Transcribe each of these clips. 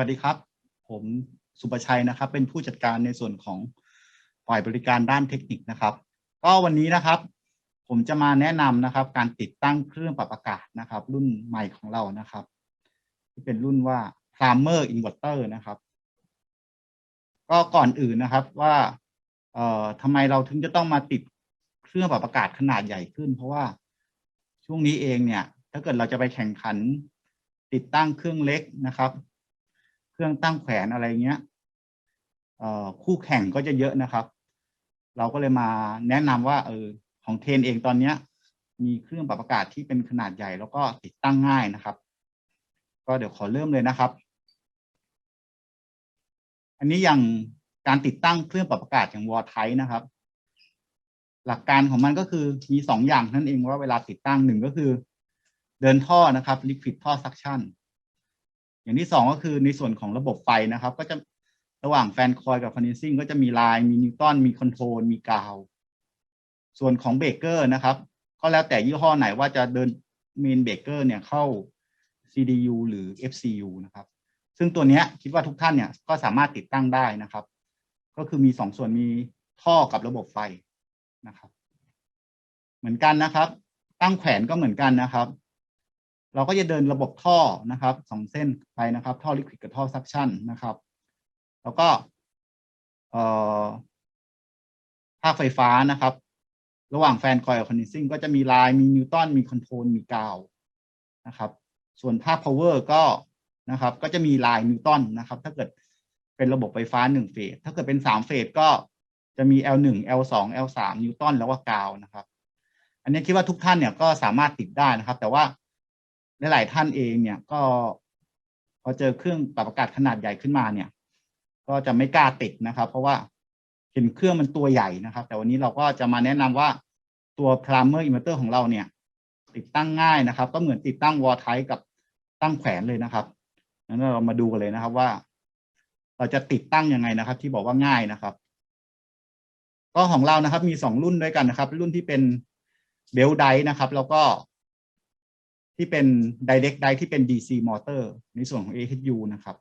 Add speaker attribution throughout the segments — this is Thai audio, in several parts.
Speaker 1: วัสดีครับ ผมสุประชัยนะครับ เป็นผู้จัดการในส่วนของฝ่ายบริการด้านเทคนิคนะครับ ก็วันนี้นะครับ ผมจะมาแนะนำนะครับ การติดตั้งเครื่องปรับอากาศนะครับ รุ่นใหม่ของเรานะครับ ที่เป็นรุ่นว่า Primer Inverter นะครับ ก็ก่อนอื่นนะครับว่าเอ่อทำไมเราถึงจะต้องมาติดเครื่องปรับอากาศขนาดใหญ่ขึ้น เพราะว่าช่วงนี้เองเนี่ย ถ้าเกิดเราจะไปแข่งขันติดตั้งเครื่องเล็กนะครับ เครื่องตั้งแขวนอะไรเงี้ยคู่แข่งก็จะเยอะนะครับ เราก็เลยมาแนะนำว่าเออของเทนเองตอนเนี้ย มีเครื่องปรับอากาศที่เป็นขนาดใหญ่ แล้วก็ติดตั้งง่ายนะครับ ก็เดี๋ยวขอเริ่มเลยนะครับ อันนี้อย่างการติดตั้งเครื่องปรับอากาศอย่างวอร์ไทนะครับ หลักการของมันก็คือมีสองอย่างนั่นเองว่าเวลาติดตั้งหนึ่งก็คือ เดินท่อนะครับ liquid ท่อ suction อย่างที่สองก็คือในส่วนของระบบไฟนะครับ ก็จะระหว่างแฟนคอยกับคอนดินซิ่งก็จะมีลายมีนิวตันมีคอนโทรลมีกาว ส่วนของเบรกเกอร์นะครับ ก็แล้วแต่ยี่ห้อไหนว่าจะเดินเมนเบรกเกอร์เนี่ยเข้า CDU หรือ FCU นะครับ ซึ่งตัวนี้คิดว่าทุกท่านเนี่ยก็สามารถติดตั้งได้นะครับ ก็คือมีสองส่วนมีท่อกับระบบไฟนะครับ เหมือนกันนะครับ ตั้งแขวนก็เหมือนกันนะครับ เราก็จะเดินระบบท่อนะครับสองเส้นไปนะครับ ท่อลิควิดกับท่อซักชั่นนะครับ แล้วก็ภาคไฟฟ้านะครับ ระหว่างแฟนคอยกับคอนดิซิ่งก็จะมีลายมีนิวตันมีคอนโทรลมีกาวนะครับ ส่วนภาค power ก็นะครับ ก็จะมีลายนิวตันนะครับ ถ้าเกิดเป็นระบบไฟฟ้าหนึ่งเฟสถ้าเกิดเป็นสามเฟสก็จะมี L1 L2 L3 นิวตันแล้วก็กาวนะครับ อันนี้คิดว่าทุกท่านเนี่ยก็สามารถติดได้นะครับ แต่ว่า หลาย ๆ ท่านเองเนี่ยก็พอเจอเครื่องปรับอากาศขนาดใหญ่ขึ้นมาเนี่ย ก็จะไม่กล้าติดนะครับ เพราะว่าเห็นเครื่องมันตัวใหญ่นะครับ แต่วันนี้เราก็จะมาแนะนำว่าตัว primer inverter ของเราเนี่ย ติดตั้งง่ายนะครับ ก็เหมือนติดตั้งวอลไทกับตั้งแขวนเลยนะครับงั้นเรามาดูกันเลยนะครับว่า เราจะติดตั้งยังไงนะครับ ที่บอกว่าง่ายนะครับ ก็ของเรานะครับ มีสองรุ่นด้วยกันนะครับ รุ่นที่เป็นเบลไดนะครับ แล้วก็ ที่เป็น direct ไดที่เป็น DC motor ในส่วนของ AHU นะครับ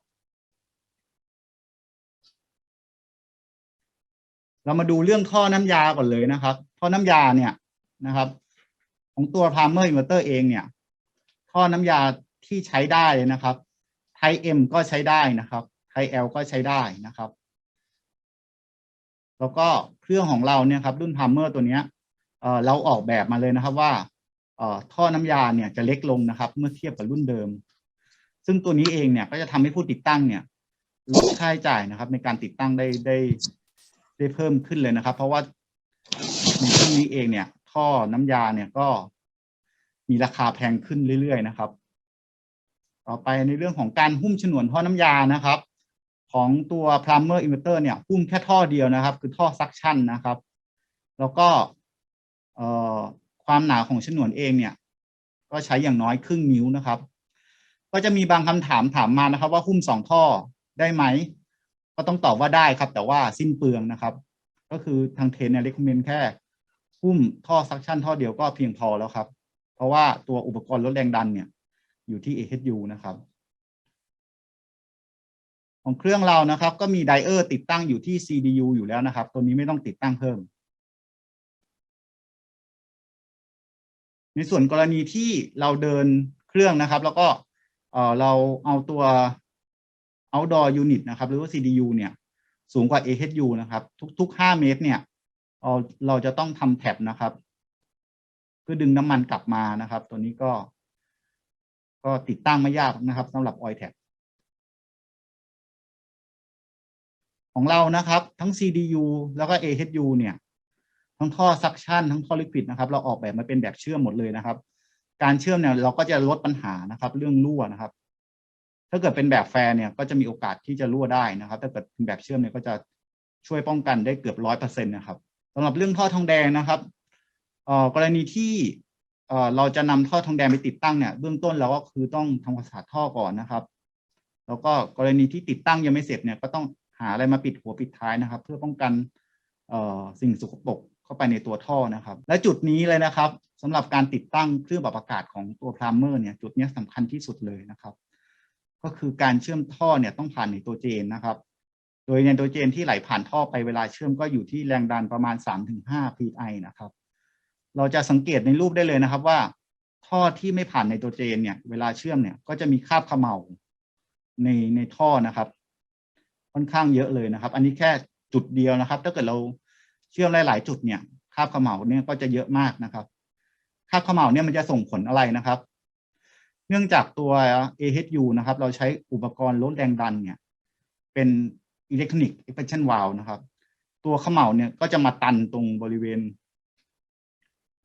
Speaker 1: เรามาดูเรื่องท่อน้ำยาก่อนเลยนะครับ ท่อน้ำยาเนี่ยนะครับ ของตัว Palmer Inverter เองเนี่ย ท่อน้ำยาที่ใช้ได้นะครับไท M ก็ใช้ได้นะครับไท L ก็ใช้ได้นะครับ แล้วก็เครื่องของเราเนี่ยครับรุ่น Palmer ตัวเนี้ยเเราออกแบบมาเลยนะครับว่า ท่อน้ำยาเนี่ยจะเล็กลงนะครับ เมื่อเทียบกับรุ่นเดิม ซึ่งตัวนี้เองเนี่ยก็จะทำให้ผู้ติดตั้งเนี่ยลดค่าใช้จ่ายนะครับ ในการติดตั้งได้ได้ได้เพิ่มขึ้นเลยนะครับ เพราะว่าในช่วงนี้เองเนี่ย ท่อน้ำยาเนี่ยก็มีราคาแพงขึ้นเรื่อยๆนะครับ ต่อไปในเรื่องของการหุ้มฉนวนท่อน้ำยานะครับ ของตัว plumber inverter เนี่ยหุ้มแค่ท่อเดียวนะครับ คือท่อ suction นะครับ แล้วก็เอ่อ ความหนาของฉนวนเองเนี่ย ก็ใช้อย่างน้อยครึ่งนิ้วนะครับ ก็จะมีบางคำถามถามมานะครับ ว่าหุ้มสองท่อได้ไหม ก็ต้องตอบว่าได้ครับ แต่ว่าสิ้นเปลืองนะครับ ก็คือทางเทนเนี่ยเรคคอมเมนต์แค่หุ้มท่อซักชั่นท่อเดียวก็เพียงพอแล้วครับ เพราะว่าตัวอุปกรณ์ลดแรงดันเนี่ยอยู่ที่ AHU นะครับ ของเครื่องเรานะครับ ก็มีไดเออร์ติดตั้งอยู่ที่ CDU อยู่แล้วนะครับ ตัวนี้ไม่ต้องติดตั้งเพิ่ม ในส่วนกรณีที่เราเดินเครื่องนะครับ แล้วก็เออเราเอาตัว outdoor unit นะครับ หรือว่า CDU เนี่ย สูงกว่า AHU นะครับ ทุกๆ 5 เมตรเนี่ยเราเราจะต้องทำแท็บนะครับเพื่อดึงน้ำมันกลับมานะครับ ตัวนี้ก็ ก็ติดตั้งไม่ยากนะครับสำหรับ oil tap ของเรานะครับ ทั้ง CDU แล้วก็ AHU เนี่ย ทั้งท่อซักชันทั้งท่อลิควิดนะครับ เราออกแบบมาเป็นแบบเชื่อมหมดเลยนะครับ การเชื่อมเนี่ยเราก็จะลดปัญหานะครับ เรื่องรั่วนะครับ ถ้าเกิดเป็นแบบแฟร์เนี่ยก็จะมีโอกาสที่จะรั่วได้นะครับ ถ้าเกิดเป็นแบบเชื่อมเนี่ยก็จะช่วยป้องกันได้เกือบร้อยเปอร์เซ็นต์นะครับสำหรับเรื่องท่อทองแดงนะครับเอ่อกรณีที่เอ่อเราจะนำท่อทองแดงไปติดตั้งเนี่ยเบื้องต้นเราก็คือต้องทำความสะอาดท่อก่อนนะครับ แล้วก็กรณีที่ติดตั้งยังไม่เสร็จเนี่ยก็ต้องหาอะไรมาปิดหัวปิดท้ายนะครับ เพื่อป้องกันเอ่อสิ่งสกปรก เข้าไปในตัวท่อนะครับ และจุดนี้เลยนะครับสำหรับการติดตั้งเครื่องปรับอากาศของตัวพรามเมอร์เนี่ยจุดนี้สำคัญที่สุดเลยนะครับ ก็คือการเชื่อมท่อเนี่ยต้องผ่านไนโตรเจนนะครับ โดยไนโตรเจนที่ไหลผ่านท่อไปเวลาเชื่อมก็อยู่ที่แรงดันประมาณ 3-5 psi นะครับ เราจะสังเกตในรูปได้เลยนะครับว่า ท่อที่ไม่ผ่านไนโตรเจนเนี่ยเวลาเชื่อมเนี่ยก็จะมีคราบขม่าในในท่อนะครับ ค่อนข้างเยอะเลยนะครับ อันนี้แค่จุดเดียวนะครับ ถ้าเกิดเรา เชื่อมหลาย ๆ จุดเนี่ยคาบเขม่าเนี่ยก็จะเยอะมากนะครับคาบเขม่าเนี่ยมันจะส่งผลอะไรนะครับ เนื่องจากตัว AHU นะครับ เราใช้อุปกรณ์ลดแรงดันเนี่ย เป็นอิเล็กทรอนิกส์ expansion valve นะครับ ตัวเขม่าเนี่ยก็จะมาตันตรงบริเวณ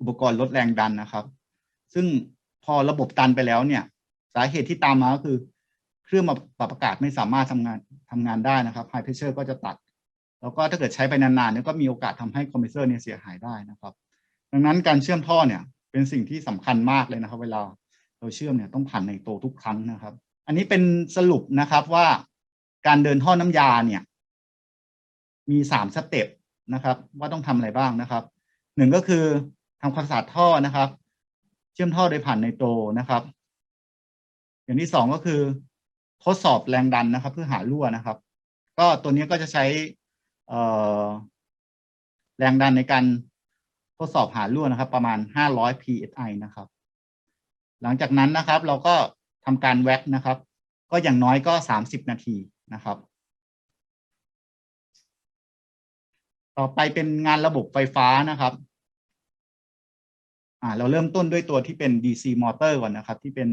Speaker 1: อุปกรณ์ลดแรงดันนะครับ ซึ่งพอระบบตันไปแล้วเนี่ย สาเหตุที่ตามมาก็คือ เครื่องปรับอากาศไม่สามารถทำงานทำงานได้นะครับ high pressure ก็จะตัด แล้วก็ถ้าเกิดใช้ไปนานๆเนี่ยก็มีโอกาสทำให้คอมเพรสเซอร์เนี่ยเสียหายได้นะครับ ดังนั้นการเชื่อมท่อเนี่ยเป็นสิ่งที่สำคัญมากเลยนะครับ เวลาเราเชื่อมเนี่ยต้องผ่านในโตทุกครั้งนะครับ อันนี้เป็นสรุปนะครับว่าการเดินท่อน้ำยาเนี่ย มีสามสเต็ปนะครับ ว่าต้องทำอะไรบ้างนะครับหนึ่งก็คือทำความสะอาดท่อนะครับ เชื่อมท่อโดยผ่านในโตนะครับ อย่างที่สองก็คือ ทดสอบแรงดันนะครับ เพื่อหารั่วนะครับ ก็ตัวนี้ก็จะใช้ แรงดันในการทดสอบหารั่วนะครับ ประมาณ 500 psi นะครับ หลังจากนั้นนะครับ เราก็ทำการแว็กนะครับ ก็อย่างน้อยก็ 30 นาทีนะครับ ต่อไปเป็นงานระบบไฟฟ้านะครับอ่าเราเริ่มต้นด้วยตัวที่เป็น DC มอเตอร์ก่อนนะครับ ที่เป็น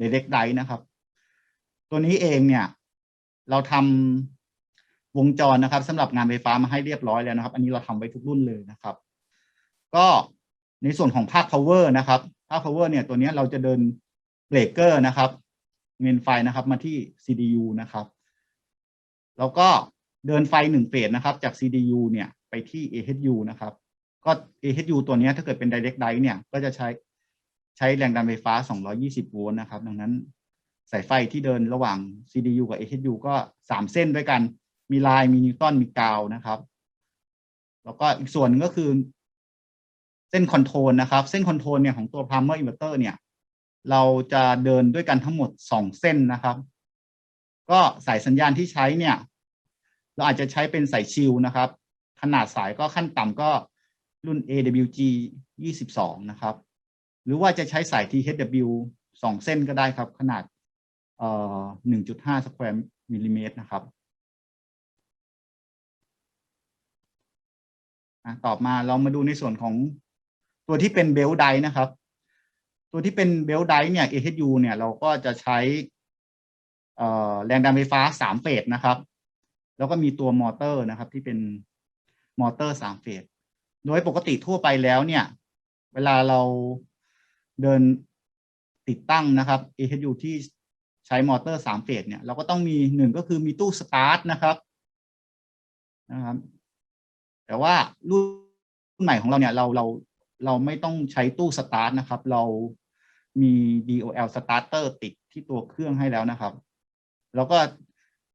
Speaker 1: direct drive นะครับ ตัวนี้เองเนี่ย เราทำ วงจรนะครับสำหรับงานไฟฟ้ามาให้เรียบร้อยแล้วนะครับ อันนี้เราทำไว้ทุกรุ่นเลยนะครับ ก็ในส่วนของภาค power นะครับ ภาค power เนี่ยตัวนี้เราจะเดินเบรกเกอร์นะครับเมนไฟนะครับมาที่ CDU นะครับ แล้วก็เดินไฟหนึ่งเฟสนะครับ จาก CDU เนี่ยไปที่ AHU นะครับ ก็ AHU ตัวนี้ถ้าเกิดเป็น direct drive เนี่ยก็จะใช้ใช้แรงดันไฟฟ้า 220 โวลต์นะครับ ดังนั้นสายไฟที่เดินระหว่าง CDU กับ AHU ก็สามเส้นด้วยกัน มีลายมีนิวตันมีกาวนะครับ แล้วก็อีกส่วนนึงก็คือ เส้นคอนโทรลนะครับ เส้นคอนโทรลเนี่ยของตัว Palmer Inverter เนี่ย เราจะเดินด้วยกันทั้งหมดสองเส้นนะครับ ก็สายสัญญาณที่ใช้เนี่ย เราอาจจะใช้เป็นสายชิลนะครับ ขนาดสายก็ขั้นต่ำก็รุ่น AWG 22 นะครับ หรือว่าจะใช้สาย THW สองเส้นก็ได้ครับ ขนาดเอ่อ1.5สแควร์มิลลิเมตรนะครับ ต่อมาเรามาดูในส่วนของตัวที่เป็นเบลไดนะครับ ตัวที่เป็นเบลไดเนี่ย AHU เนี่ยเราก็จะใช้แรงดันไฟฟ้าสามเฟสนะครับ แล้วก็มีตัวมอเตอร์นะครับ ที่เป็นมอเตอร์สามเฟสโดยปกติทั่วไปแล้วเนี่ย เวลาเราเดินติดตั้งนะครับ AHU ที่ใช้มอเตอร์สามเฟสเนี่ยเราก็ต้องมีหนึ่งก็คือมีตู้สตาร์ทนะครับนะครับ แต่ว่ารุ่นใหม่ของเราเนี่ยเราเราเราไม่ต้องใช้ตู้สตาร์ทนะครับ เรามี DOL starter ติดที่ตัวเครื่องให้แล้วนะครับ แล้วก็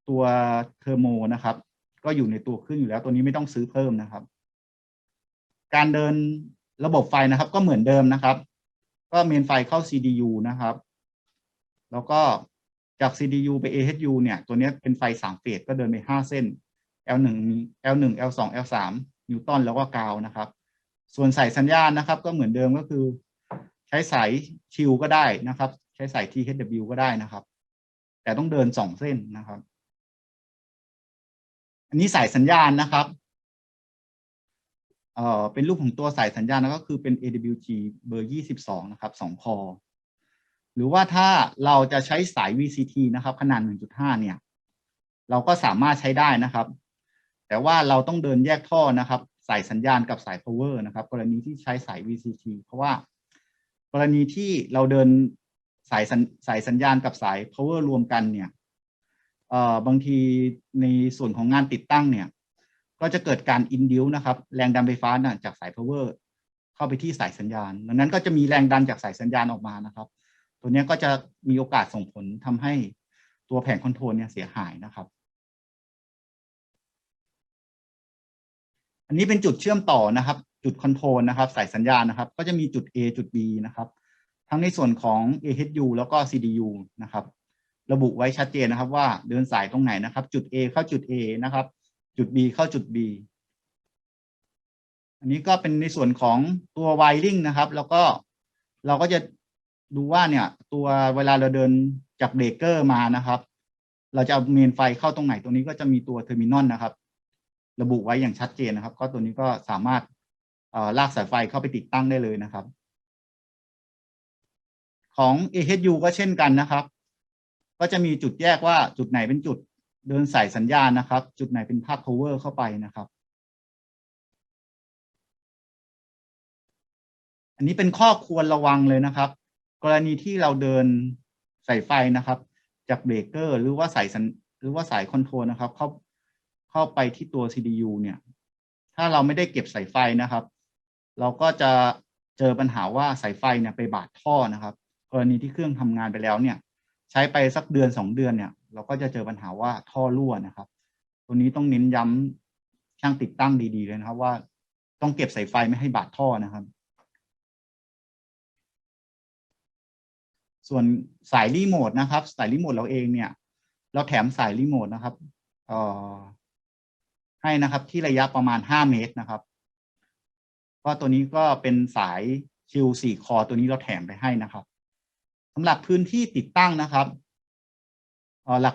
Speaker 1: ตัวเทอร์โมนะครับ ก็อยู่ในตัวเครื่องอยู่แล้วตัวนี้ไม่ต้องซื้อเพิ่มนะครับ การเดินระบบไฟนะครับ ก็เหมือนเดิมนะครับ ก็เมนไฟเข้า CDU นะครับ แล้วก็จาก CDU ไป AHU เนี่ย ตัวนี้เป็นไฟสามเฟสก็เดินไปห้าเส้น L1 มี L1 L2 L3 นิวตันแล้วก็กาวนะครับ ส่วนสายสัญญาณนะครับ ก็เหมือนเดิมก็คือ ใช้สายชิลก็ได้นะครับ ใช้สาย THW ก็ได้นะครับ แต่ต้องเดินสองเส้นนะครับ อันนี้สายสัญญาณนะครับเอ่อเป็นรูปของตัวสายสัญญาณก็คือเป็น AWG เบอร์ 22 นะครับ2คอหรือว่าถ้าเราจะใช้สาย VCT นะครับ ขนาด 1.5 เนี่ย เราก็สามารถใช้ได้นะครับ แต่ว่าเราต้องเดินแยกท่อนะครับสายสัญญาณกับสาย power นะครับ กรณีที่ใช้สาย VCT เพราะว่ากรณีที่เราเดินสายสายสัญญาณกับสาย power รวมกันเนี่ยเอ่อบางทีในส่วนของงานติดตั้งเนี่ย ก็จะเกิดการ induce นะครับ แรงดันไฟฟ้านะจากสาย power เข้าไปที่สายสัญญาณ ดังนั้นก็จะมีแรงดันจากสายสัญญาณออกมานะครับ ตัวนี้ก็จะมีโอกาสส่งผลทำให้ตัวแผงคอนโทรลเนี่ยเสียหายนะครับ อันนี้เป็นจุดเชื่อมต่อนะครับ จุดคอนโทรลนะครับ สายสัญญาณนะครับ ก็จะมีจุด A จุด B นะครับ ทั้งในส่วนของ AHU แล้วก็ CDU นะครับ ระบุไว้ชัดเจนนะครับ ว่าเดินสายตรงไหนนะครับ จุด A เข้าจุด A นะครับ จุด B เข้าจุด B อันนี้ก็เป็นในส่วนของตัว wiring นะครับ แล้วก็เราก็จะดูว่าเนี่ย ตัวเวลาเราเดินจากเบรกเกอร์มานะครับ เราจะเอาเมนไฟเข้าตรงไหนตรงนี้ก็จะมีตัวเทอร์มินอลนะครับ ระบุไว้อย่างชัดเจนนะครับ ก็ตัวนี้ก็สามารถลากสายไฟเข้าไปติดตั้งได้เลยนะครับ ของ AHU ก็เช่นกันนะครับ ก็จะมีจุดแยกว่าจุดไหนเป็นจุดเดินสายสัญญาณนะครับ จุดไหนเป็นภาค cover เข้าไปนะครับ อันนี้เป็นข้อควรระวังเลยนะครับ กรณีที่เราเดินสายไฟนะครับ จากเบรกเกอร์หรือว่าสายหรือว่าสายคอนโทรลนะครับ เข้า เข้าไปที่ตัว CDU เนี่ย ถ้าเราไม่ได้เก็บสายไฟนะครับ เราก็จะเจอปัญหาว่าสายไฟเนี่ยไปบาดท่อนะครับ กรณีที่เครื่องทำงานไปแล้วเนี่ย ใช้ไปสักเดือนสองเดือนเนี่ย เราก็จะเจอปัญหาว่าท่อรั่วนะครับ ตัวนี้ต้องเน้นย้ำช่างติดตั้งดีๆเลยนะครับ ว่าต้องเก็บสายไฟไม่ให้บาดท่อนะครับ ส่วนสายรีโมทนะครับ สายรีโมทเราเองเนี่ย เราแถมสายรีโมทนะครับเอ่อ ให้นะครับ ที่ระยะประมาณห้าเมตรนะครับก็ตัวนี้ก็เป็นสายชิวสี่คอตัวนี้เราแถมไปให้นะครับสำหรับพื้นที่ติดตั้งนะครับ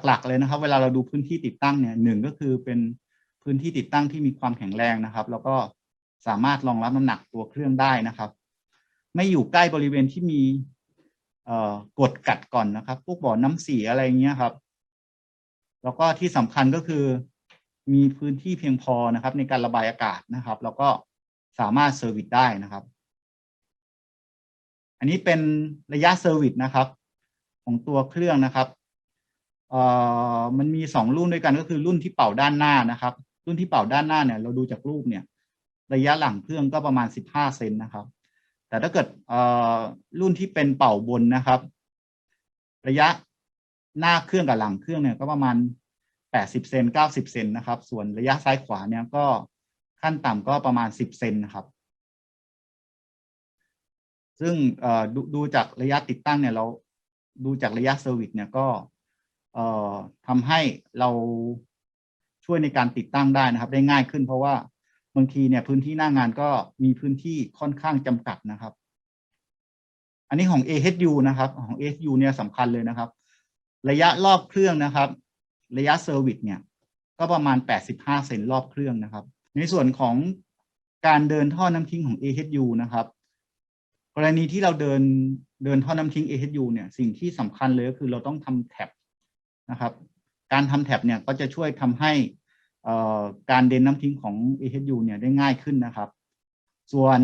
Speaker 1: หลักๆ เลยนะครับ เวลาเราดูพื้นที่ติดตั้งเนี่ยหนึ่งก็คือเป็นพื้นที่ติดตั้งที่มีความแข็งแรงนะครับ แล้วก็สามารถรองรับน้ำหนักตัวเครื่องได้นะครับ ไม่อยู่ใกล้บริเวณที่มีกดกัดก่อนนะครับ พวกบ่อน้ำเสียอะไรเงี้ยครับ แล้วก็ที่สำคัญก็คือ มีพื้นที่เพียงพอนะครับ ในการระบายอากาศนะครับ แล้วก็สามารถเซอร์วิสได้นะครับ อันนี้เป็นระยะเซอร์วิสนะครับ ของตัวเครื่องนะครับเอ่อมันมีสองรุ่นด้วยกันก็คือรุ่นที่เป่าด้านหน้านะครับ รุ่นที่เป่าด้านหน้าเนี่ย เราดูจากรูปเนี่ย ระยะหลังเครื่องก็ประมาณสิบห้าเซนนะครับ แต่ถ้าเกิดเอ่อรุ่นที่เป็นเป่าบนนะครับ ระยะหน้าเครื่องกับหลังเครื่องเนี่ยก็ประมาณ แปดสิบเซนเก้าสิบเซนนะครับ ส่วนระยะซ้ายขวาเนี่ยก็ขั้นต่ำก็ประมาณสิบเซนนะครับ ซึ่งดดูจากระยะติดตั้งเนี่ยเราดูจากระยะเซอร์วิสเนี่ยก็ทำให้เราช่วยในการติดตั้งได้นะครับ ได้ง่ายขึ้นเพราะว่าบางทีเนี่ยพื้นที่หน้างานก็มีพื้นที่ค่อนข้างจำกัดนะครับ อันนี้ของ AHU นะครับ ของ AHU เนี่ยสำคัญเลยนะครับ ระยะรอบเครื่องนะครับ ระยะเซอร์วิสเนี่ยก็ประมาณ 85 เซนรอบเครื่องนะครับ ในส่วนของการเดินท่อน้ำทิ้งของ AHU นะครับ กรณีที่เราเดินเดินท่อน้ำทิ้ง AHU เนี่ยสิ่งที่สำคัญเลยก็คือเราต้องทำแท็บนะครับ การทำแท็บเนี่ยก็จะช่วยทำให้การเดินน้ำทิ้งของ AHU เนี่ยได้ง่ายขึ้นนะครับ ส่วน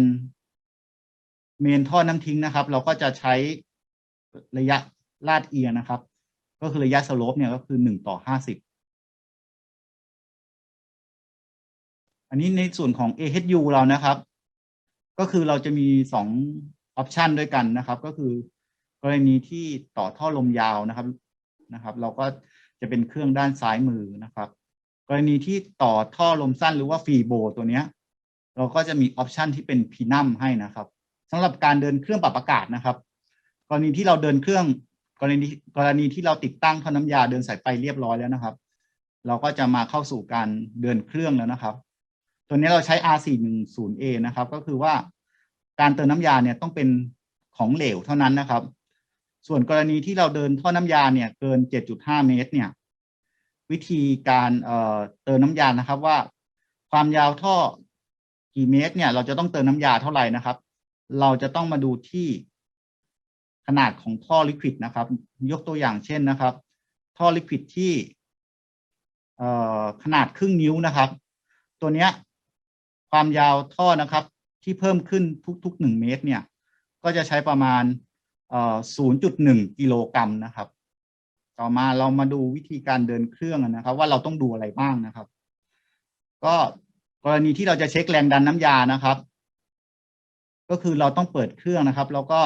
Speaker 1: เมนท่อน้ำทิ้งนะครับ เราก็จะใช้ระยะลาดเอียงนะครับ ก็คือระยะสโลปเนี่ยก็คือหนึ่งต่อห้าสิบอันนี้ในส่วนของ AHU เรานะครับ ก็คือเราจะมีสองออปชันด้วยกันนะครับ ก็คือกรณีที่ต่อท่อลมยาวนะครับนะครับ เราก็จะเป็นเครื่องด้านซ้ายมือนะครับ กรณีที่ต่อท่อลมสั้นหรือว่าฟีโบตัวเนี้ย เราก็จะมีออปชันที่เป็นพีนัมให้นะครับสำหรับการเดินเครื่องปรับอากาศนะครับ กรณีที่เราเดินเครื่อง กรณีกรณีที่เราติดตั้งท่อน้ำยาเดินสายไฟเรียบร้อยแล้วนะครับ เราก็จะมาเข้าสู่การเดินเครื่องแล้วนะครับ ตัวนี้เราใช้ R410A นะครับ ก็คือว่าการเติมน้ำยาเนี่ยต้องเป็นของเหลวเท่านั้นนะครับ ส่วนกรณีที่เราเดินท่อน้ำยาเนี่ยเกิน 7.5 เมตรเนี่ย วิธีการเอ่อเติมน้ำยานะครับว่าความยาวท่อกี่เมตรเนี่ย เราจะต้องเติมน้ำยาเท่าไหร่นะครับ เราจะต้องมาดูที่ ขนาดของท่อลิควิดนะครับ ยกตัวอย่างเช่นนะครับ ท่อลิควิดที่ขนาดครึ่งนิ้วนะครับ ตัวเนี้ยความยาวท่อนะครับ ที่เพิ่มขึ้นทุกๆหนึ่งเมตร เนี่ย ก็จะใช้ประมาณ0.1กิโลกรัมนะครับ ต่อมาเรามาดูวิธีการเดินเครื่องนะครับ ว่าเราต้องดูอะไรบ้างนะครับ ก็กรณีที่เราจะเช็คแรงดันน้ำยานะครับ ก็คือเราต้องเปิดเครื่องนะครับ แล้วก็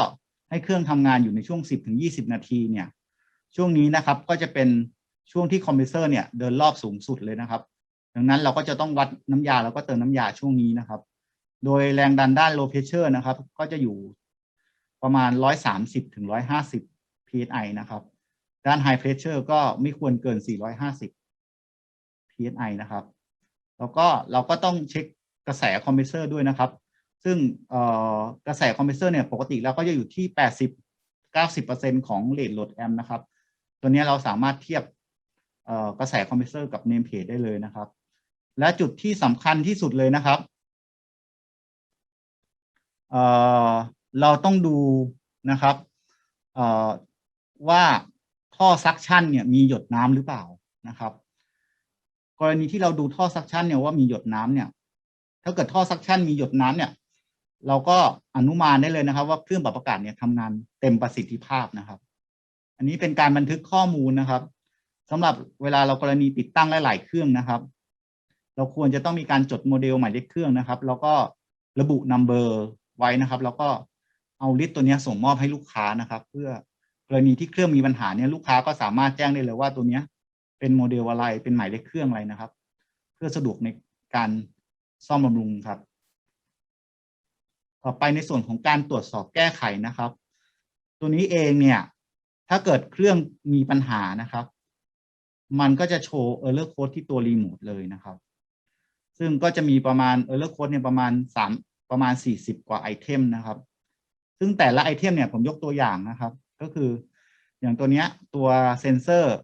Speaker 1: ให้เครื่องทำงานอยู่ในช่วง 10ถึง20 นาทีเนี่ยช่วงนี้นะครับก็จะเป็นช่วงที่คอมเพรสเซอร์เนี่ยเดินรอบสูงสุดเลยนะครับ ดังนั้นเราก็จะต้องวัดน้ำยาแล้วก็เติมน้ำยาช่วงนี้นะครับ โดยแรงดันด้าน low pressure นะครับ ก็จะอยู่ประมาณ 130ถึง150 psi นะครับ ด้าน High Pressure ก็ไม่ควรเกิน 450 psi นะครับ แล้วก็เราก็ต้องเช็คกระแสคอมเพรสเซอร์ด้วยนะครับ ซึ่งกระแสคอมเพรสเซอร์เนี่ยปกติแล้วก็จะอยู่ที่ 80 90%ของเลทโหลดแอมนะครับ ตัวนี้เราสามารถเทียบกระแสคอมเพรสเซอร์กับเนมเพจได้เลยนะครับ และจุดที่สำคัญที่สุดเลยนะครับเเราต้องดูนะครับว่าท่อซักชั่นเนี่ยมีหยดน้ำหรือเปล่านะครับ กรณีที่เราดูท่อซักชั่นเนี่ยว่ามีหยดน้ำเนี่ยถ้าเกิดท่อซักชั่นมีหยดน้ำเนี่ย เราก็อนุมานได้เลยนะครับ ว่าเครื่องปรับอากาศเนี่ยทำงานเต็มประสิทธิภาพนะครับ อันนี้เป็นการบันทึกข้อมูลนะครับสำหรับเวลาเรากรณีติดตั้งหลาย ๆ เครื่องนะครับ เราควรจะต้องมีการจดโมเดลหมายเลขเครื่องนะครับ แล้วก็ระบุนัมเบอร์ไว้นะครับ แล้วก็เอาลิสต์ตัวนี้ส่งมอบให้ลูกค้านะครับ เพื่อกรณีที่เครื่องมีปัญหาเนี่ยลูกค้าก็สามารถแจ้งได้เลยว่าตัวนี้เป็นโมเดลอะไรเป็นหมายเลขเครื่องอะไรนะครับ เพื่อสะดวกในการซ่อมบำรุงครับ ต่อไปในส่วนของการตรวจสอบแก้ไขนะครับ ตัวนี้เองเนี่ย ถ้าเกิดเครื่องมีปัญหานะครับ มันก็จะโชว์ error code ที่ตัวรีโมทเลยนะครับ ซึ่งก็จะมีประมาณ error code เนี่ยประมาณสามประมาณสี่สิบกว่าไอเทมนะครับ ซึ่งแต่ละไอเทมเนี่ยผมยกตัวอย่างนะครับ ก็คืออย่างตัวเนี้ยตัวเซนเซอร์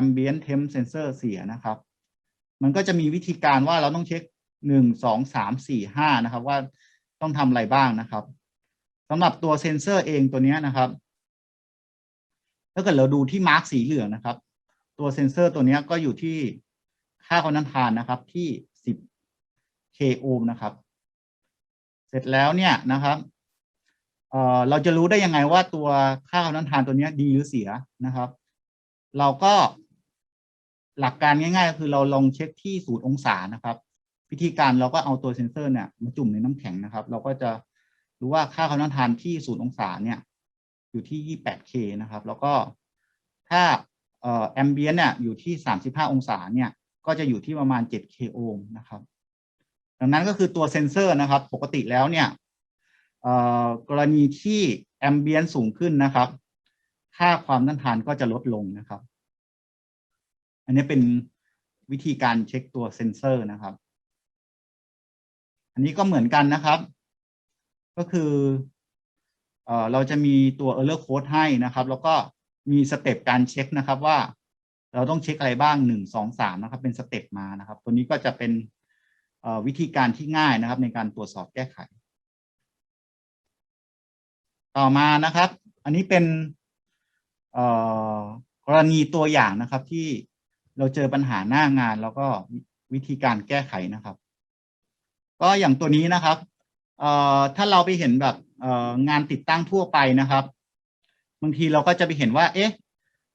Speaker 1: ambient temp sensor เสียนะครับ มันก็จะมีวิธีการว่าเราต้องเช็คหนึ่งสองสามสี่ห้านะครับ ว่า ต้องทำอะไรบ้างนะครับสำหรับตัวเซนเซอร์เองตัวนี้นะครับ ถ้าเกิดเราดูที่มาร์กสีเหลืองนะครับ ตัวเซนเซอร์ตัวนี้ก็อยู่ที่ค่าความน้ำทานนะครับที่สิบ k โอห์มนะครับ เสร็จแล้วเนี่ยนะครับเอ่อเราจะรู้ได้ยังไงว่าตัวค่าความน้ำทานตัวนี้ดีหรือเสียนะครับ เราก็หลักการง่าย ๆ คือเราลองเช็คที่ศูนย์องศานะครับ วิธีการเราก็เอาตัวเซนเซอร์เนี่ยมาจุ่มในน้ำแข็งนะครับ เราก็จะรู้ว่าค่าความน้ำทานที่ศูนย์องศาเนี่ยอยู่ที่ 28K นะครับ แล้วก็ถ้าแอมเบียนเนี่ยอยู่ที่ 35 องศาเนี่ยก็จะอยู่ที่ประมาณ 7K โอห์มนะครับ ดังนั้นก็คือตัวเซนเซอร์นะครับ ปกติแล้วเนี่ยกรณีที่แอมเบียนสูงขึ้นนะครับ ค่าความต้านทานก็จะลดลงนะครับ อันนี้เป็นวิธีการเช็คตัวเซนเซอร์นะครับ อันนี้ก็เหมือนกันนะครับ ก็คือเอ่อเราจะมีตัว error code ให้นะครับ แล้วก็มีสเต็ปการเช็คนะครับว่า เราต้องเช็คอะไรบ้างหนึ่งสองสามนะครับ เป็นสเต็ปมานะครับ ตัวนี้ก็จะเป็นวิธีการที่ง่ายนะครับ ในการตรวจสอบแก้ไข ต่อมานะครับ อันนี้เป็นกรณีตัวอย่างนะครับที่เราเจอปัญหาหน้างานแล้วก็วิธีการแก้ไขนะครับ ก็อย่างตัวนี้นะครับเอ่อถ้าเราไปเห็นแบบเอ่องานติดตั้งทั่วไปนะครับ บางทีเราก็จะไปเห็นว่า เอ๊ะ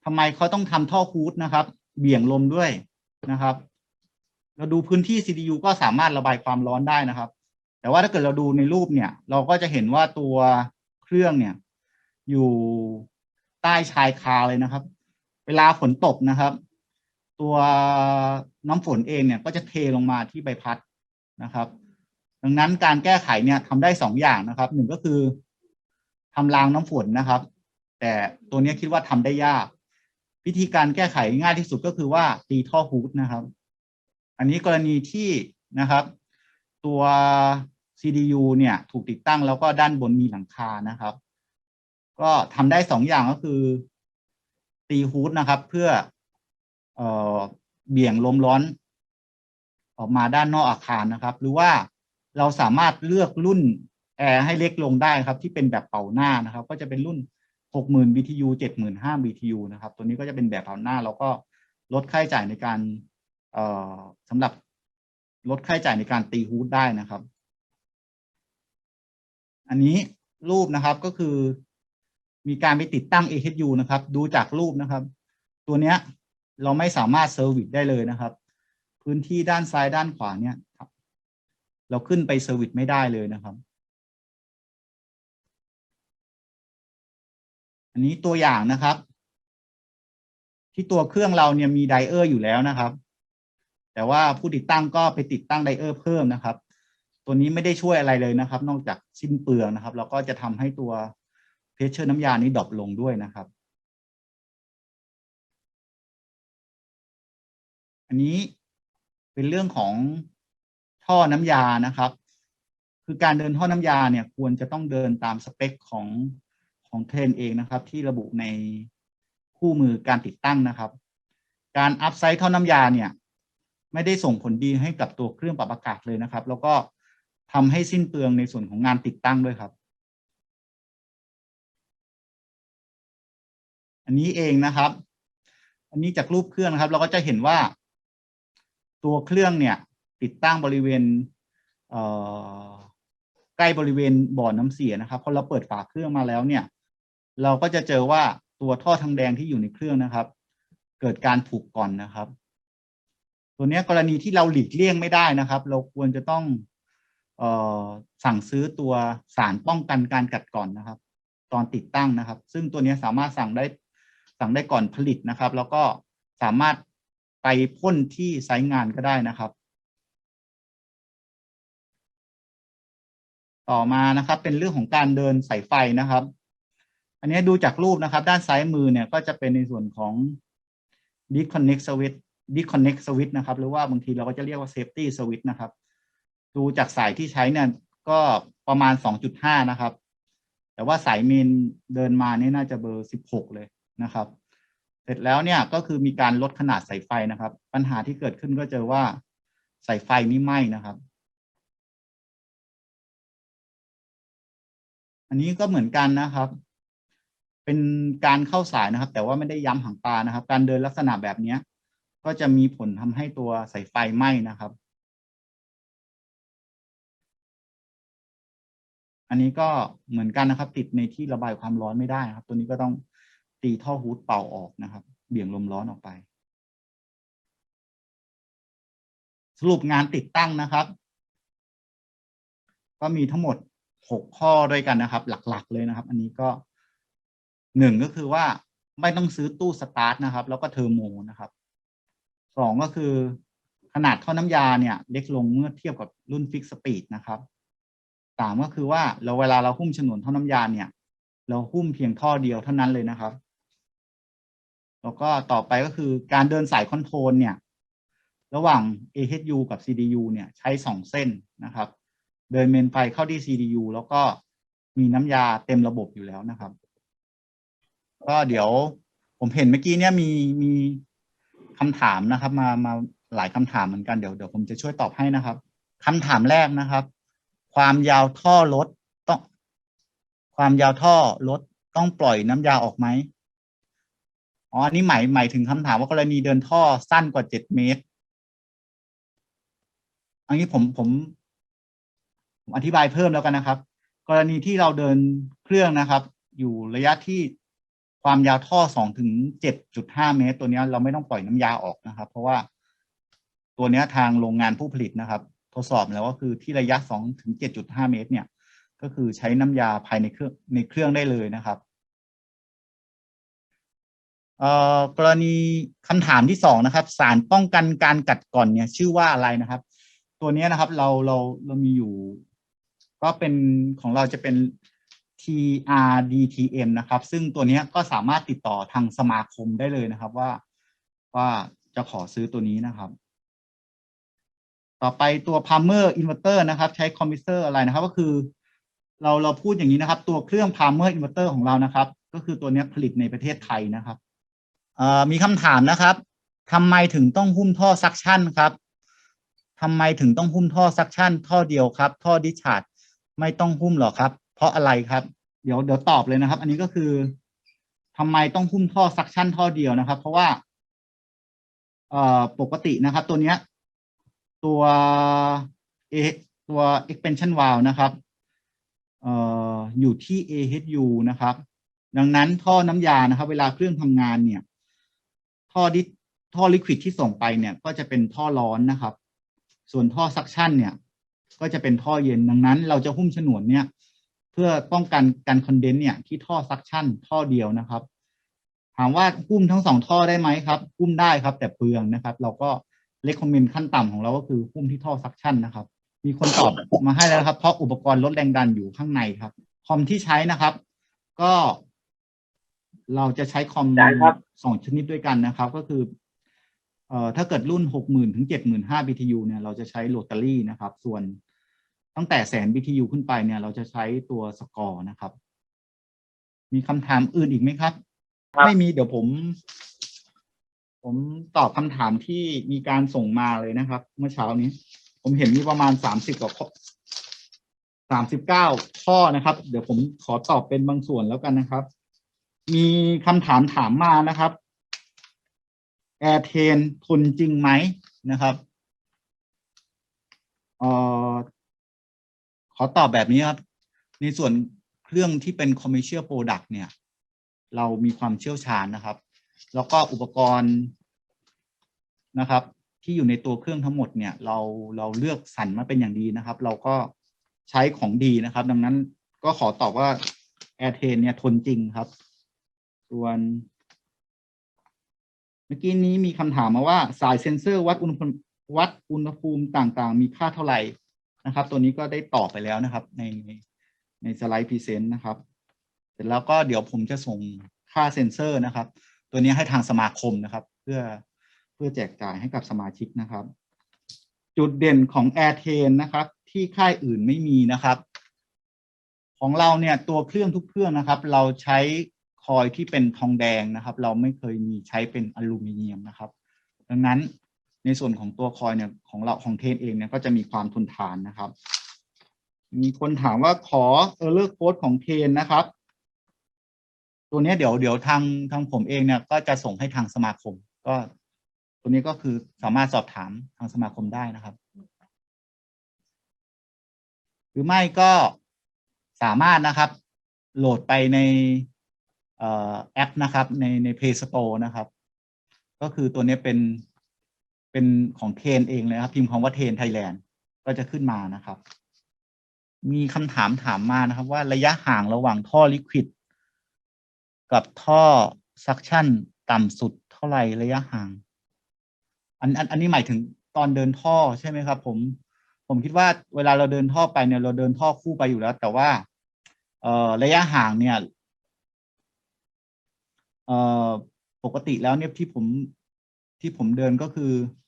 Speaker 1: ทำไมเขาต้องทำท่อคูดนะครับ เบี่ยงลมด้วยนะครับ เราดูพื้นที่ CDU ก็สามารถระบายความร้อนได้นะครับ แต่ว่าถ้าเกิดเราดูในรูปเนี่ย เราก็จะเห็นว่าตัวเครื่องเนี่ย อยู่ใต้ชายคาเลยนะครับ เวลาฝนตกนะครับ ตัวน้ำฝนเองเนี่ยก็จะเทลงมาที่ใบพัดนะครับ ดังนั้นการแก้ไขเนี่ยทำได้สองอย่างนะครับหนึ่งก็คือทำรางน้ำฝนนะครับ แต่ตัวนี้คิดว่าทำได้ยาก วิธีการแก้ไขง่ายที่สุดก็คือว่าตีท่อฮูดนะครับ อันนี้กรณีที่นะครับ ตัว CDU เนี่ยถูกติดตั้งแล้วก็ด้านบนมีหลังคานะครับ ก็ทำได้สองอย่างก็คือ ตีฮูดนะครับ เพื่อเอ่อเบี่ยงลมร้อน ออกมาด้านนอกอาคารนะครับ หรือว่า เราสามารถเลือกรุ่นแอร์ให้เล็กลงได้ครับ ที่เป็นแบบเป่าหน้านะครับ ก็จะเป็นรุ่น 60,000 BTU 75,000 BTU นะครับ ตัวนี้ก็จะเป็นแบบเป่าหน้า แล้วก็ลดค่าใช้จ่ายในการเอ่อสำหรับลดค่าใช้จ่ายในการตีฮูดได้นะครับ อันนี้รูปนะครับก็คือ มีการไปติดตั้ง AHU นะครับ ดูจากรูปนะครับ ตัวเนี้ยเราไม่สามารถเซอร์วิสได้เลยนะครับ พื้นที่ด้านซ้ายด้านขวาเนี่ย เราขึ้นไปเซอร์วิสไม่ได้เลยนะครับ อันนี้ตัวอย่างนะครับ ที่ตัวเครื่องเราเนี่ยมีไดเออร์อยู่แล้วนะครับ แต่ว่าผู้ติดตั้งก็ไปติดตั้งไดเออร์เพิ่มนะครับ ตัวนี้ไม่ได้ช่วยอะไรเลยนะครับ นอกจากสิ้นเปลืองนะครับแล้วก็จะทำให้ตัวเพชเชอร์น้ำยานี้ดรอปลงด้วยนะครับ อันนี้เป็นเรื่องของ ท่อน้ำยานะครับ คือการเดินท่อน้ำยาเนี่ยควรจะต้องเดินตามสเปคของของเทรนเองนะครับ ที่ระบุในคู่มือการติดตั้งนะครับ การอัพไซต์ท่อน้ำยาเนี่ย ไม่ได้ส่งผลดีให้กับตัวเครื่องปรับอากาศเลยนะครับ แล้วก็ทำให้สิ้นเปลืองในส่วนของงานติดตั้งด้วยครับ อันนี้เองนะครับ อันนี้จากรูปเครื่องนะครับ เราก็จะเห็นว่า ตัวเครื่องเนี่ย ติดตั้งบริเวณเใกล้บริเวณบ่อน้ำเสียนะครับพอเราเปิดฝาเครื่องมาแล้วเนี่ย เราก็จะเจอว่าตัวท่อทางแดงที่อยู่ในเครื่องนะครับ เกิดการผูกก่อนนะครับ ตัวนี้กรณีที่เราหลีกเลี่ยงไม่ได้นะครับ เราควรจะต้องออสั่งซื้อตัวสารป้องกันการกัดก่อนนะครับ ตอนติดตั้งนะครับ ซึ่งตัวนี้สามารถสั่งได้สั่งได้ก่อนผลิตนะครับ แล้วก็สามารถไปพ่นที่ไซต์งานก็ได้นะครับ ต่อมานะครับ เป็นเรื่องของการเดินสายไฟนะครับ อันนี้ดูจากรูปนะครับ ด้านซ้ายมือเนี่ยก็จะเป็นในส่วนของ disconnect switch disconnect switch นะครับ หรือว่าบางทีเราก็จะเรียกว่า safety switch นะครับ ดูจากสายที่ใช้เนี่ยก็ประมาณ 2.5 นะครับ แต่ว่าสายเมนเดินมาเนี่ยน่าจะเบอร์ 16 เลยนะครับ เสร็จแล้วเนี่ยก็คือมีการลดขนาดสายไฟนะครับ ปัญหาที่เกิดขึ้นก็เจอว่าสายไฟนี่ไหม้นะครับ อันนี้ก็เหมือนกันนะครับ เป็นการเข้าสายนะครับ แต่ว่าไม่ได้ย้ำหางปลานะครับ การเดินลักษณะแบบเนี้ยก็จะมีผลทำให้ตัวสายไฟไหม้นะครับ อันนี้ก็เหมือนกันนะครับ ติดในที่ระบายความร้อนไม่ได้นะครับ ตัวนี้ก็ต้องตีท่อฮูดเป่าออกนะครับ เบี่ยงลมร้อนออกไป สรุปงานติดตั้งนะครับ ก็มีทั้งหมด หกข้อด้วยกันนะครับ หลักๆ เลยนะครับ อันนี้ก็หนึ่งก็คือว่าไม่ต้องซื้อตู้สตาร์ทนะครับ แล้วก็เทอร์โมนะครับสองก็คือขนาดท่อน้ำยาเนี่ย เล็กลงเมื่อเทียบกับรุ่นฟิกสปีดนะครับสามก็คือว่าเราเวลาเราหุ้มฉนวนท่อน้ำยาเนี่ย เราหุ้มเพียงท่อเดียวเท่านั้นเลยนะครับ แล้วก็ต่อไปก็คือการเดินสายคอนโทรลเนี่ย ระหว่าง AHU กับ CDU เนี่ย ใช้สองเส้นนะครับ เดินเมนไฟเข้าที่ CDU แล้วก็มีน้ำยาเต็มระบบอยู่แล้วนะครับ ก็เดี๋ยวผมเห็นเมื่อกี้เนี่ยมีมีคำถามนะครับ มามาหลายคำถามเหมือนกันเดี๋ยวเดี๋ยวผมจะช่วยตอบให้นะครับคำถามแรกนะครับ ความยาวท่อรถต้อง ความยาวท่อรถต้องปล่อยน้ำยาออกไหมอ๋ออันนี้หมายหมายถึงคำถามว่ากรณีเดินท่อสั้นกว่าเจ็ดเมตร อันนี้ผมผม ผมอธิบายเพิ่มแล้วกันนะครับ กรณีที่เราเดินเครื่องนะครับ อยู่ระยะที่ความยาวท่อสองถึงเจ็ดจุดห้าเมตร ตัวเนี้ยเราไม่ต้องปล่อยน้ำยาออกนะครับ เพราะว่าตัวเนี้ยทางโรงงานผู้ผลิตนะครับ ทดสอบแล้วก็คือที่ระยะสองถึงเจ็ดจุดห้าเมตร เนี่ย ก็คือใช้น้ำยาภายในเครื่องในเครื่องได้เลยนะครับเอ่อกรณีคำถามที่สองนะครับ สารป้องกันการกัดก่อนเนี่ย ชื่อว่าอะไรนะครับ ตัวเนี้ยนะครับ เราเราเรามีอยู่ ก็เป็นของเราจะเป็น TRDTM นะครับ ซึ่งตัวนี้ก็สามารถติดต่อทางสมาคมได้เลยนะครับว่าว่าจะขอซื้อตัวนี้นะครับ ต่อไปตัว Palmer Inverter นะครับ ใช้คอมพิวเตอร์อะไรนะครับ ก็คือเราเราพูดอย่างนี้นะครับ ตัวเครื่อง Palmer Inverter ของเรานะครับ ก็คือตัวนี้ผลิตในประเทศไทยนะครับมีคำถามนะครับทำไมถึงต้องหุ้มท่อซักชั่นครับทำไมถึงต้องหุ้มท่อซักชั่น ท่อเดียวครับ ท่อดิชาร์ด ไม่ต้องหุ้มหรอครับ เพราะอะไรครับ เดี๋ยวเดี๋ยวตอบเลยนะครับ อันนี้ก็คือทำไมต้องหุ้มท่อซักชั่นท่อเดียวนะครับ เพราะว่า เอ่อปกตินะครับ ตัวเนี้ย ตัวเอตัว expansion valve นะครับ เอ่ออยู่ที่ AHU นะครับ ดังนั้นท่อน้ำยานะครับ เวลาเครื่องทำงานเนี่ย ท่อดิท่อลิควิดที่ส่งไปเนี่ย ก็จะเป็นท่อร้อนนะครับ ส่วนท่อซักชั่นเนี่ย ก็จะเป็นท่อเย็นดังนั้น เราจะหุ้มฉนวนเนี่ย เพื่อป้องกันการคอนเดนซ์เนี่ยที่ท่อซักชั่นท่อเดียวนะครับ ถามว่าหุ้มทั้งสองท่อได้ไหมครับหุ้มได้ครับ แต่เปลืองนะครับ เราก็เลคคอมเมนต์ขั้นต่ำของเราก็คือหุ้มที่ท่อซักชั่นนะครับ มีคนตอบมาให้แล้วนะครับ เพราะอุปกรณ์ลดแรงดันอยู่ข้างในครับ คอมที่ใช้นะครับ ก็ เราจะใช้คอม
Speaker 2: ได้ครับ
Speaker 1: สองชนิดด้วยกันนะครับ ก็คือเเอ่อถ้าเกิดรุ่นหกหมื่นถึงเจ็ดหมื่นห้า BTU เนี่ย เราจะใช้โรตารี่นะครับ ส่วน ตั้งแต่แสน BTU ขึ้นไปเนี่ย เราจะใช้ตัวสกอร์นะครับ มีคำถามอื่นอีกไหมครับ
Speaker 2: ครับ
Speaker 1: ไม่มีเดี๋ยวผม ผมตอบคำถามที่มีการส่งมาเลยนะครับ เมื่อเช้านี้ ผมเห็นมีประมาณสามสิบกว่าข้อสามสิบเก้าข้อนะครับ เดี๋ยวผมขอตอบเป็นบางส่วนแล้วกันนะครับ มีคำถามถามมานะครับแอร์เทนทนจริงไหมนะครับเอ่อ ขอตอบแบบนี้ครับ ในส่วนเครื่องที่เป็น commercial product เนี่ย เรามีความเชี่ยวชาญนะครับ แล้วก็อุปกรณ์นะครับ ที่อยู่ในตัวเครื่องทั้งหมดเนี่ย เราเราเลือกสรรมาเป็นอย่างดีนะครับ เราก็ใช้ของดีนะครับ ดังนั้นก็ขอตอบว่า Air t a n เนี่ยทนจริงครับ ส่วน เมื่อกี้นี้มีคำถามมาว่าสายเซ็นเซอร์วัดอุณหภูมิวัดอุณหภูมิต่างๆ มีค่าเท่าไหร่ นะครับ ตัวนี้ก็ได้ตอบไปแล้วนะครับ ในในสไลด์พรีเซนต์นะครับ เสร็จแล้วก็เดี๋ยวผมจะส่งค่าเซ็นเซอร์นะครับ ตัวนี้ให้ทางสมาคมนะครับ เพื่อเพื่อแจกจ่ายให้กับสมาชิกนะครับ จุดเด่นของ Air t a n นะครับ ที่ค่ายอื่นไม่มีนะครับ ของเราเนี่ยตัวเครื่องทุกเครื่องนะครับ เราใช้คอยที่เป็นทองแดงนะครับ เราไม่เคยมีใช้เป็นอลูมิเนียมนะครับ ดังนั้น ในส่วนของตัวคอยเนี่ยของเราของเทนเองเนี่ยก็จะมีความทนทานนะครับ มีคนถามว่าขอเออร์เลอร์โค้ดของเทนนะครับ ตัวนี้เดี๋ยวเดี๋ยวทางทางผมเองเนี่ยก็จะส่งให้ทางสมาคม ก็ตัวนี้ก็คือสามารถสอบถามทางสมาคมได้นะครับ หรือไม่ก็สามารถนะครับ โหลดไปในออแอปนะครับ ในใน Play Store นะครับ ก็คือตัวนี้เป็น เป็นของเทนเองเลยครับ พิมพ์คำว่าเทนไทยแลนด์ก็จะขึ้นมานะครับ มีคำถามถามมานะครับ ว่าระยะห่างระหว่างท่อลิควิดกับท่อซักชั่นต่ำสุดเท่าไหร่ระยะห่าง อันอันอันนี้หมายถึงตอนเดินท่อใช่ไหมครับ ผม ผมคิดว่าเวลาเราเดินท่อไปเนี่ยเราเดินท่อคู่ไปอยู่แล้ว แต่ว่า เอ่อระยะห่างเนี่ยเอ่อปกติแล้วเนี่ยที่ผมที่ผมเดินก็คือเอ่อ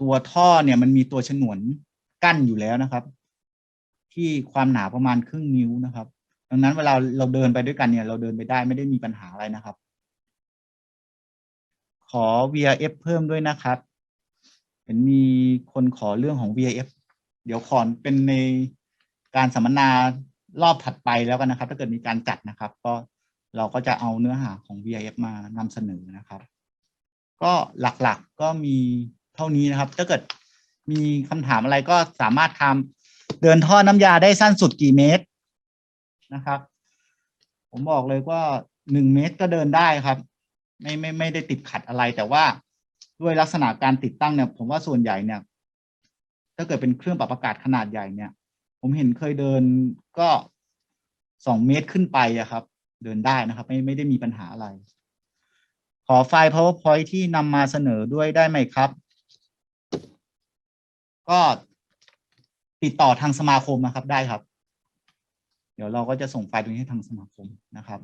Speaker 1: ตัวท่อเนี่ยมันมีตัวฉนวนกั้นอยู่แล้วนะครับ ที่ความหนาประมาณครึ่งนิ้วนะครับ ดังนั้นเวลาเราเดินไปด้วยกันเนี่ย เราเดินไปได้ไม่ได้มีปัญหาอะไรนะครับ ขอ VRF เพิ่มด้วยนะครับเห็นมีคนขอเรื่องของ VRF เดี๋ยวขอเป็นในการสัมมนารอบถัดไปแล้วกันนะครับ ถ้าเกิดมีการจัดนะครับ ก็เราก็จะเอาเนื้อหาของ VRF มานำเสนอนะครับ ก็หลักๆก็มีเท่านี้นะครับ ถ้าเกิดมีคำถามอะไรก็สามารถทำเดินท่อน้ำยาได้สั้นสุดกี่เมตรนะครับ ผมบอกเลยว่าหนึ่งเมตรก็เดินได้ครับ ไม่ไม่ไม่ได้ติดขัดอะไร แต่ว่าด้วยลักษณะการติดตั้งเนี่ย ผมว่าส่วนใหญ่เนี่ย ถ้าเกิดเป็นเครื่องปรับอากาศขนาดใหญ่เนี่ย ผมเห็นเคยเดินก็สองเมตรขึ้นไปอะครับ เดินได้นะครับ ไม่ไม่ได้มีปัญหาอะไร ขอไฟล์ powerpoint ที่นำมาเสนอด้วยได้ไหมครับ ก็ติดต่อทางสมาคมนะครับได้ครับ เดี๋ยวเราก็จะส่งไฟล์ตรงนี้ให้ทางสมาคมนะครับ